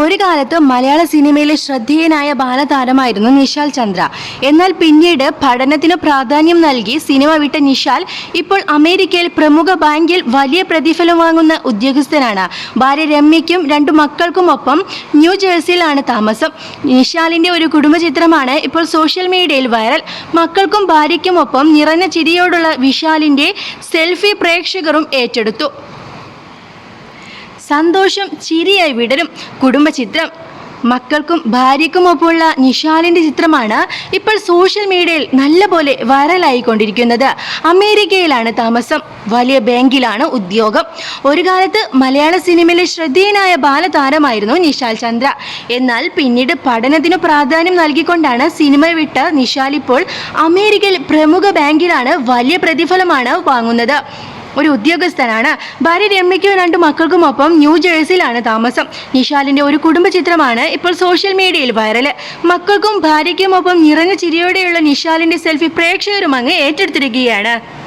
ഒരു കാലത്ത് മലയാള സിനിമയിലെ ശ്രദ്ധേയനായ ബാലതാരമായിരുന്നു നിശാൽ ചന്ദ്ര. എന്നാൽ പിന്നീട് പഠനത്തിന് പ്രാധാന്യം നൽകി സിനിമ വിട്ട നിശാൽ ഇപ്പോൾ അമേരിക്കയിൽ പ്രമുഖ ബാങ്കിൽ വലിയ പ്രതിഫലം വാങ്ങുന്ന ഉദ്യോഗസ്ഥനാണ്. ഭാര്യ രമ്യയ്ക്കും രണ്ടു മക്കൾക്കുമൊപ്പം ന്യൂ ജേഴ്സിയിലാണ് താമസം. നിശാലിന്റെ ഒരു കുടുംബചിത്രമാണ് ഇപ്പോൾ സോഷ്യൽ മീഡിയയിൽ വൈറൽ. മക്കൾക്കും ഭാര്യയ്ക്കുമൊപ്പം നിറഞ്ഞ ചിരിയോടുള്ള വിശാലിന്റെ സെൽഫി പ്രേക്ഷകരും ഏറ്റെടുത്തു. സന്തോഷം ചിരിയായി വിടരും. കുടുംബചിത്രം. മക്കൾക്കും ഭാര്യയ്ക്കുമൊപ്പമുള്ള നിഷാലിന്റെ ചിത്രമാണ് ഇപ്പോൾ സോഷ്യൽ മീഡിയയിൽ നല്ലപോലെ വൈറലായിക്കൊണ്ടിരിക്കുന്നത്. അമേരിക്കയിലാണ് താമസം. വലിയ ബാങ്കിലാണ് ഉദ്യോഗം. ഒരു കാലത്ത് മലയാള സിനിമയിലെ ശ്രദ്ധേയനായ ബാലതാരമായിരുന്നു നിഷാൽ ചന്ദ്ര. എന്നാൽ പിന്നീട് പഠനത്തിന് പ്രാധാന്യം നൽകിക്കൊണ്ടാണ് സിനിമ വിട്ട നിഷാൽ ഇപ്പോൾ അമേരിക്കയിൽ പ്രമുഖ ബാങ്കിലാണ് വലിയ പ്രതിഫലമാണ് വാങ്ങുന്നത്. ഒരു ഉദ്യോഗസ്ഥനാണ്. ഭാര്യ രമ്യയ്ക്കും രണ്ട് മക്കൾക്കുമൊപ്പം ന്യൂ ജേഴ്സിയിലാണ് താമസം. നിഷാലിന്റെ ഒരു കുടുംബ ചിത്രമാണ് ഇപ്പോൾ സോഷ്യൽ മീഡിയയിൽ വൈറൽ മക്കൾക്കും ഭാര്യയ്ക്കുമൊപ്പം നിറഞ്ഞ ചിരിയോടെയുള്ള നിഷാലിന്റെ സെൽഫി പ്രേക്ഷകരും അങ്ങ് ഏറ്റെടുത്തിരിക്കുകയാണ്.